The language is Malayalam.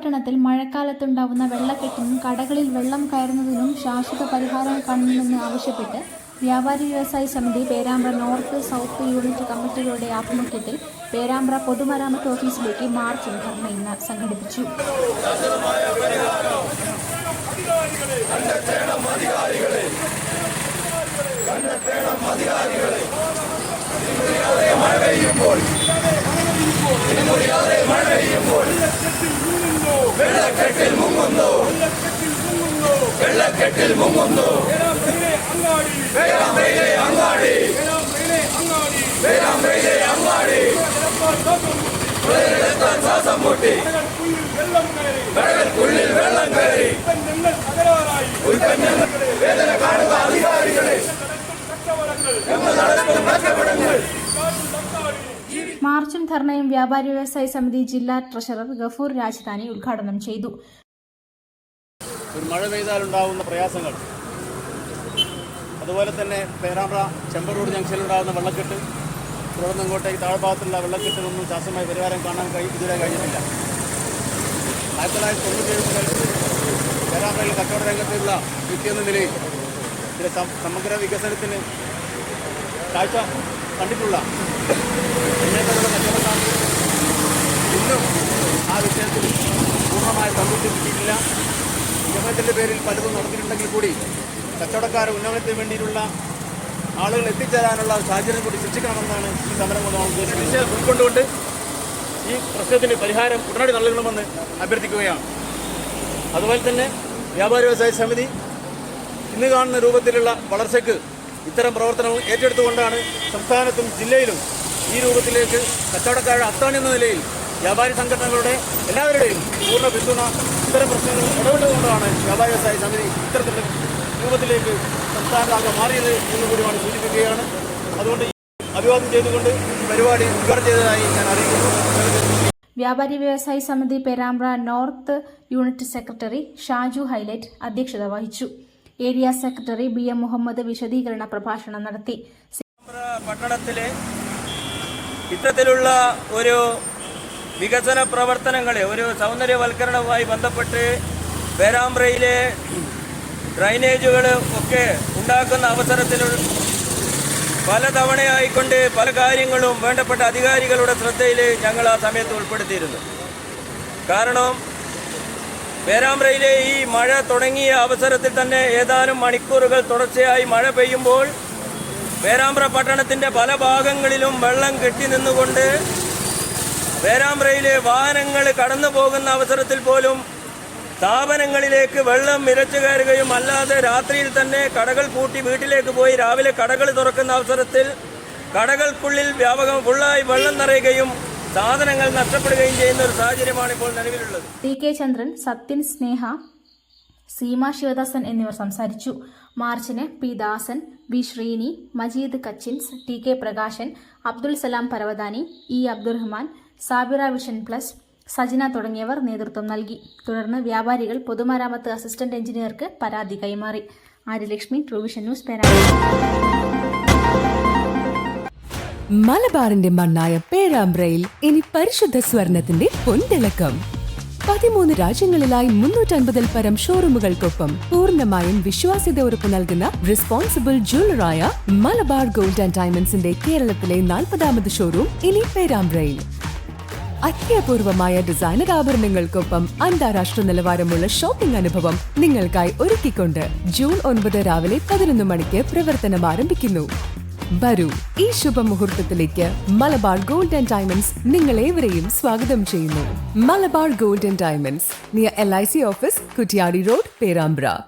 പട്ടണത്തിൽ മഴക്കാലത്തുണ്ടാവുന്ന വെള്ളക്കെട്ടിനും കടകളിൽ വെള്ളം കയറുന്നതിനും ശാശ്വത പരിഹാരം കാണണമെന്ന് ആവശ്യപ്പെട്ട് വ്യാപാരി വ്യവസായി സമിതി പേരാമ്പ്ര നോർത്ത് സൗത്ത് യൂണിറ്റ് കമ്മിറ്റികളുടെ ആഭിമുഖ്യത്തിൽ പേരാമ്പ്ര പൊതുമരാമത്ത് ഓഫീസിലേക്ക് മാർച്ചും ധർമ്മ ഇന്ന് സംഘടിപ്പിച്ചു. മാർച്ചും ധർണയും വ്യാപാരി വ്യവസായ സമിതി ജില്ലാ ട്രഷറർ ഗഫൂർ രാജധാനി ഉദ്ഘാടനം ചെയ്തു. ഒരു മഴ പെയ്താലുണ്ടാകുന്ന പ്രയാസങ്ങൾ. അതുപോലെ തന്നെ പേരാമ്പ്ര ചെമ്പറൂർ ജംഗ്ഷനിലുണ്ടാകുന്ന വെള്ളക്കെട്ട് തുടർന്ന് ഇങ്ങോട്ടേക്ക് താഴ്ഭാഗത്തുള്ള വെള്ളക്കെട്ടിനൊന്നും ശാസ്ത്രമായി പരിഹാരം കാണാൻ കഴി ഇതുവരെ കഴിഞ്ഞിട്ടില്ല. ആയിരത്തി തൊള്ളായിരത്തി തൊണ്ണൂറ്റി മുതൽ പേരാമ്പ്രയിൽ കച്ചവട രംഗത്തുള്ള വ്യക്തി എന്ന നിലയിൽ ഇതിലെ സമഗ്ര വികസനത്തിന് കാഴ്ച കണ്ടിട്ടുള്ള പേരിൽ പലതും നടത്തിയിട്ടുണ്ടെങ്കിൽ കൂടി കച്ചവടക്കാർ ഉന്നമനത്തിന് വേണ്ടിയിട്ടുള്ള ആളുകൾ എത്തിച്ചേരാനുള്ള സാഹചര്യം കൂടി സൃഷ്ടിക്കണമെന്നാണ് ഈ സമരം കൊണ്ട് ഉദ്ദേശിക്കുന്നത് ഉൾക്കൊണ്ടുകൊണ്ട് ഈ പ്രശ്നത്തിന് പരിഹാരം ഉടനടി നൽകണമെന്ന് അഭ്യർത്ഥിക്കുകയാണ്. അതുപോലെ തന്നെ വ്യാപാര വ്യവസായ സമിതി ഇന്ന് കാണുന്ന രൂപത്തിലുള്ള വളർച്ചയ്ക്ക് ഇത്തരം പ്രവർത്തനങ്ങൾ ഏറ്റെടുത്തുകൊണ്ടാണ് സംസ്ഥാനത്തും ജില്ലയിലും ഈ രൂപത്തിലേക്ക് കച്ചവടക്കാരുടെ അത്താണി എന്ന നിലയിൽ വ്യാപാരി സംഘടനകളുടെ എല്ലാവരുടെയും പൂർണ പിന്തുണ ഇത്തരം പ്രശ്നങ്ങൾ ഇടപെട്ടുകൊണ്ടാണ് വ്യാപാരി വ്യവസായ സമിതി ഇത്തരത്തിലുള്ള രൂപത്തിലേക്ക് സംസ്ഥാനത്താകെ മാറിയത് എന്ന് കൂടിയാണ് സൂചിപ്പിക്കുകയാണ്. അതുകൊണ്ട് അഭിവാദ്യം ചെയ്തുകൊണ്ട് പരിപാടി ഉദ്ഘാടനം ചെയ്തതായി ഞാൻ അറിയിക്കുന്നു. വ്യാപാരി വ്യവസായി സമിതി Perambra north unit secretary Shaju Highlight അധ്യക്ഷത വഹിച്ചു. Area secretary B M Muhammad വിശദീകരണ പ്രഭാഷണം നടത്തി. പട്ടണത്തിലെ ഇത്തരത്തിലുള്ള ഒരു വികസന പ്രവർത്തനങ്ങളെ ഒരു സൗന്ദര്യവൽക്കരണവുമായി ബന്ധപ്പെട്ട് പേരാമ്പ്രയിലെ ഡ്രൈനേജുകൾ ഒക്കെ ഉണ്ടാക്കുന്ന അവസരത്തിൽ പലതവണയായിക്കൊണ്ട് പല കാര്യങ്ങളും വേണ്ടപ്പെട്ട അധികാരികളുടെ ശ്രദ്ധയിൽ ഞങ്ങൾ ആ സമയത്ത് ഉൾപ്പെടുത്തിയിരുന്നു. കാരണം പേരാമ്പ്രയിലെ ഈ മഴ തുടങ്ങിയ അവസരത്തിൽ തന്നെ ഏതാനും മണിക്കൂറുകൾ തുടർച്ചയായി മഴ പെയ്യുമ്പോൾ പേരാമ്പ്ര പട്ടണത്തിന്റെ പല ഭാഗങ്ങളിലും വെള്ളം കെട്ടി നിന്നുകൊണ്ട് പേരാമ്പ്രയിലെ വാഹനങ്ങൾ കടന്നു പോകുന്ന അവസരത്തിൽ പോലും സ്ഥാപനങ്ങളിലേക്ക് വെള്ളം ഇരച്ചു കയറുകയും അല്ലാതെ രാത്രിയിൽ തന്നെ കടകൾ പൂട്ടി വീട്ടിലേക്ക് പോയി രാവിലെ കടകൾ തുറക്കുന്ന അവസരത്തിൽ കടകൾക്കുള്ളിൽ വ്യാപകം ഫുള്ളായി വെള്ളം നിറയുകയും സാധനങ്ങൾ നഷ്ടപ്പെടുകയും ചെയ്യുന്ന ഒരു സാഹചര്യമാണ് ഇപ്പോൾ നിലവിലുള്ളത്. ടി കെ ചന്ദ്രൻ സത്യൻ സ്നേഹ സീമ ശിവദാസൻ എന്നിവർ സംസാരിച്ചു. മാർച്ചിന് പി ദാസൻ വി ശ്രീനി മജീദ് കച്ചിൻസ് ടി കെ പ്രകാശൻ അബ്ദുൽ സലാം പരവതാനി E Abdurahman Sabira Vision Plus Sajina തുടങ്ങിയവർ നേതൃത്വം നൽകി. തുടർന്ന് വ്യാപാരികൾ പൊതുമരാമത്ത് അസിസ്റ്റന്റ് എഞ്ചിനീയർക്ക് പരാതി കൈമാറി. ആര്യലക്ഷ്മി ട്രൂവിഷൻ ന്യൂസ് മലബാറിന്റെ മണ്ണായ പേരാമ്പ്രയിൽ ഇനി പരിശുദ്ധ സ്വർണത്തിന്റെ പൊൻതിളക്കം. പതിമൂന്ന് രാജ്യങ്ങളിലായി മുന്നൂറ്റൻപതിൽ പരം ഷോറൂമുകൾക്കൊപ്പം പൂർണമായും വിശ്വാസ്യത ഉറപ്പു നൽകുന്ന റെസ്പോൺസിബിൾ ജ്വല്ലറായ മലബാർ ഗോൾഡ് ആൻഡ് ഡയമണ്ട്സിന്റെ കേരളത്തിലെ നാൽപ്പതാമത് ഷോറൂം ഇനി പേരാമ്പ്രയിൽ. അത്യപൂർവമായ ഡിസൈനർ ആഭരണങ്ങൾക്കൊപ്പം അന്താരാഷ്ട്ര നിലവാരമുള്ള ഷോപ്പിംഗ് അനുഭവം നിങ്ങൾക്കായി ഒരുക്കിക്കൊണ്ട് ജൂൺ ഒൻപത് രാവിലെ പതിനൊന്ന് മണിക്ക് പ്രവർത്തനം ആരംഭിക്കുന്നു. വരൂ ഈ ശുഭമുഹൂർത്തത്തിലേക്ക് മലബാർ ഗോൾഡ് ആൻഡ് ഡയമണ്ട്സ് നിങ്ങളേവരെയും സ്വാഗതം ചെയ്യുന്നു. Malabar Gold and Diamonds near L I C office Kuttiady road Perambra